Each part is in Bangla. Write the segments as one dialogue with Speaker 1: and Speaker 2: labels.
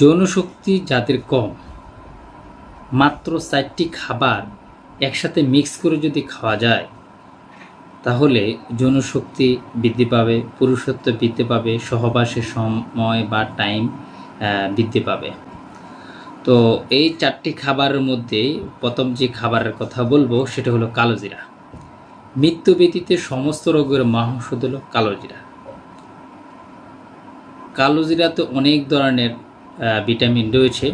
Speaker 1: যৌনশক্তি যাদের কম, মাত্র চারটি খাবার একসাথে মিক্স করে যদি খাওয়া যায়, তাহলে যৌনশক্তি বৃদ্ধি পাবে, পুরুষত্ব বৃদ্ধি পাবে সহবাসের সময় বা টাইম বৃদ্ধি পাবে। তো এই চারটি খাবারের মধ্যে প্রথম যে খাবারের কথা বলব সেটা হলো কালোজিরা মৃত্যু ব্যতীতে সমস্ত রোগের মহাঔষধ হলো কালোজিরা কালোজিরাতে অনেক ধরনের ভিটামিন রয়েছে,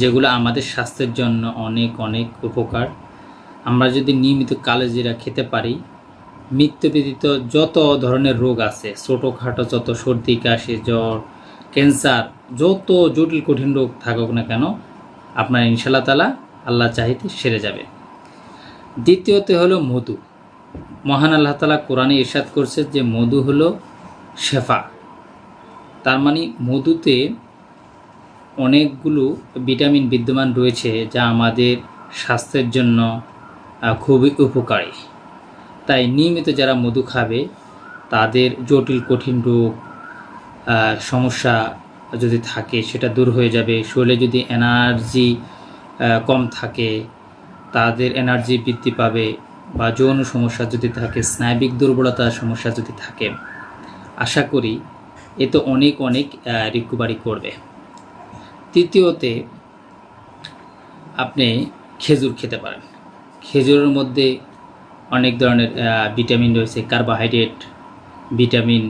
Speaker 1: যেগুলো আমাদের স্বাস্থ্যের জন্য অনেক অনেক উপকার। আমরা যদি নিয়মিত কালোজিরা খেতে পারি, মৃত্যু ব্যতীত যত ধরনের রোগ আছে, ছোটোখাটো যত সর্দি, কাশি, জ্বর, ক্যান্সার, যত জটিল, কঠিন রোগ থাকুক না কেন, আপনার ইনশাল্লাহ তালা আল্লাহ চাহিতে সেরে যাবে। দ্বিতীয়তে হলো মধু। মহান আল্লাহ তালা কোরআনে ইরশাদ করছে যে মধু হলো শেফা। তার মানে মধুতে অনেকগুলো ভিটামিন বিদ্যমান রয়েছে যা আমাদের স্বাস্থ্যের জন্য খুবই উপকারী। তাই নিয়মিত যারা মধু খাবে, তাদের জটিল, কঠিন রোগ সমস্যা যদি থাকে, সেটা দূর হয়ে যাবে। শরীরে যদি এনার্জি কম থাকে, তাদের এনার্জি বৃদ্ধি পাবে বা যৌন সমস্যা যদি থাকে, স্নায়বিক দুর্বলতার সমস্যা যদি থাকে, আশা করি এ তো অনেক অনেক রিকভারি করবে। তৃতীয়তে আপনি খেজুর খেতে পারেন। খেজুরের মধ্যে অনেক ধরনের ভিটামিন রয়েছে, carbohydrate, vitamin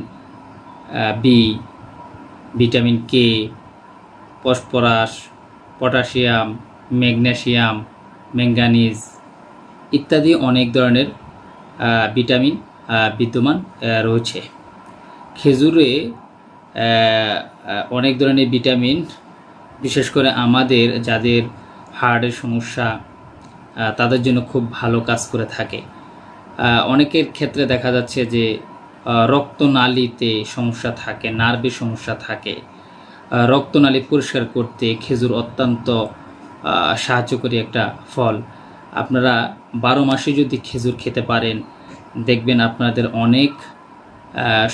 Speaker 1: B, vitamin K, phosphorus, potassium magnesium manganese ইত্যাদি অনেক ধরনের ভিটামিন বিদ্যমান রয়েছে। খেজুরে অনেক ধরনের ভিটামিন বিশেষ করে আমাদের যাদের হার্টের সমস্যা তাদের জন্য খুব ভালো কাজ করে থাকে। অনেকের ক্ষেত্রে দেখা যাচ্ছে যে রক্তনালীতে সমস্যা থাকে নার্ভের সমস্যা থাকে। রক্তনালী পরিষ্কার করতে খেজুর অত্যন্ত সাহায্যকারী একটা ফল। আপনারা বারো মাসে যদি খেজুর খেতে পারেন, দেখবেন আপনাদের অনেক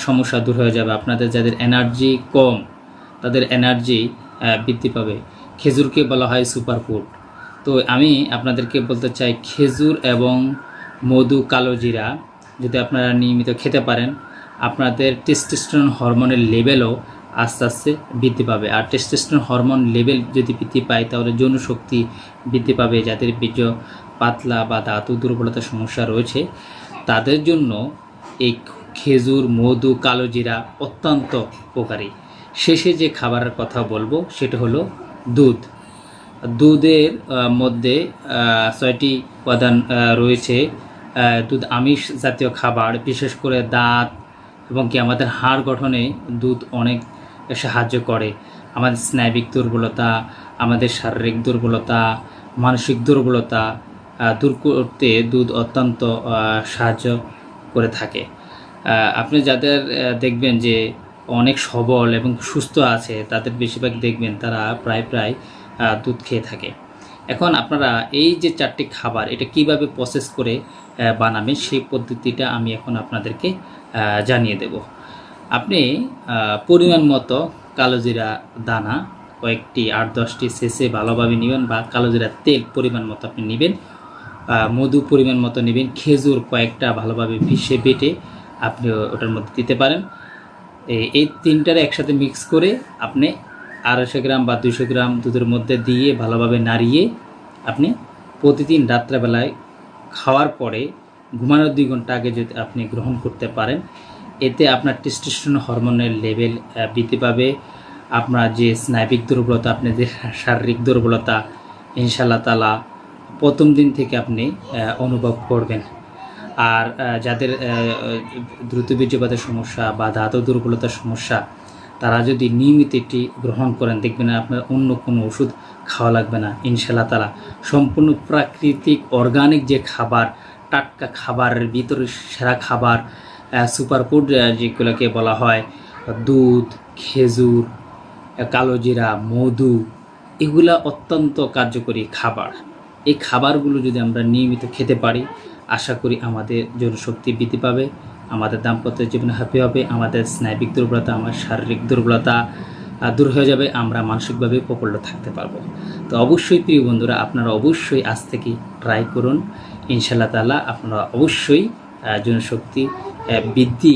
Speaker 1: সমস্যা দূর হয়ে যাবে। আপনাদের যাদের এনার্জি কম, তাদের এনার্জি বৃদ্ধি পাবে। খেজুরকে বলা হয় সুপার ফুড তো আমি আপনাদেরকে বলতে চাই, খেজুর এবং মধু কালো জিরা, যদি আপনারা নিয়মিত খেতে পারেন, আপনাদের টেস্টোস্টেরন হরমোনের লেভেলও আস্তে আস্তে বৃদ্ধি পাবে। আর টেস্টোস্টেরন হরমোন লেভেল যদি বৃদ্ধি পায়, তাহলে যৌন শক্তি বৃদ্ধি পাবে, যাদের বীর্য পাতলা বা ধাতু দুর্বলতার সমস্যা রয়েছে, তাদের জন্য এই খেজুর, মধু, কালো জিরা অত্যন্ত উপকারী। শেষে যে খাবারের কথা বলব, সেটা হলো দুধ। দুধের মধ্যে ছয়টি উপাদান রয়েছে। দুধ আমিষ জাতীয় খাবার, বিশেষ করে দাঁত এবং কি আমাদের হাড় গঠনে দুধ অনেক সাহায্য করে। আমাদের স্নায়বিক দুর্বলতা, আমাদের শারীরিক দুর্বলতা, মানসিক দুর্বলতা দূর করতে দুধ অত্যন্ত সাহায্য করে থাকে। আপনি যাদের দেখবেন যে অনেক সবল এবং সুস্থ আছে, তাদের বেশিরভাগ দেখবেন তারা প্রায় প্রায় দুধ খেয়ে থাকে। এখন আপনারা এই যে চারটি খাবার, এটা কীভাবে প্রসেস করে বানাবেন সেই পদ্ধতিটা আমি এখন আপনাদেরকে জানিয়ে দেব। আপনি পরিমাণ মতো কালোজিরা দানা, কয়েকটি আট দশটি শেষে ভালোভাবে নেবেন বা কালোজিরা তেল পরিমাণ মতো আপনি নেবেন মধু পরিমাণ মতো নেবেন, খেজুর কয়েকটা ভালোভাবে ভিষে বেটে আপনি ওটার মধ্যে দিতে পারেন। এই তিনটার একসাথে মিক্স করে আপনি আড়াইশো গ্রাম বা দুশো গ্রাম দুধের মধ্যে দিয়ে ভালোভাবে নাড়িয়ে আপনি প্রতিদিন রাত্রেবেলায় খাওয়ার পরে ঘুমানোর দুই ঘণ্টা আগে যদি আপনি গ্রহণ করতে পারেন, এতে আপনার টেস্টোস্টেরন হরমোনের লেভেল বৃদ্ধি পাবে। আপনার যে স্নায়বিক দুর্বলতা, আপনাদের শারীরিক দুর্বলতা ইনশাল্লাহ তালা প্রথম দিন থেকে আপনি অনুভব করবেন। আর যাদের দ্রুত বীর্যপাতের সমস্যা বা ধাতু দুর্বলতার সমস্যা, তারা যদি নিয়মিত এটি গ্রহণ করেন, দেখবেন আপনার অন্য কোনো ওষুধ খাওয়া লাগবে না ইনশাল্লাহ তালা সম্পূর্ণ প্রাকৃতিক অর্গানিক যে খাবার, টাটকা খাবারের ভিতরে সেরা খাবার সুপার ফুড যেগুলোকে বলা হয়, দুধ, খেজুর কালোজিরা মধু, এগুলা অত্যন্ত কার্যকরী খাবার। এই খাবারগুলো যদি আমরা নিয়মিত খেতে পারি আশা করি আমাদের জনশক্তি বৃদ্ধি পাবে, আমাদের দাম্পত্য জীবনে হ্যাপি হবে, আমাদের স্নায়বিক দুর্বলতা আমার শারীরিক দুর্বলতা দূর হয়ে যাবে, আমরা মানসিকভাবে প্রফুল্ল থাকতে পারব। তো অবশ্যই প্রিয় বন্ধুরা, আপনারা অবশ্যই আজ থেকে ট্রাই করুন। ইনশাল্লাহ তাআলা আপনারা অবশ্যই জনশক্তি বৃদ্ধি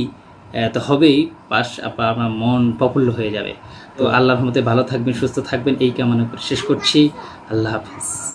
Speaker 1: তো হবেই, পাশ আপনার মন প্রফুল্ল হয়ে যাবে। তো আল্লাহর মতে ভালো থাকবেন, সুস্থ থাকবেন, এই কামনা করে শেষ করছি। আল্লাহ হাফিজ।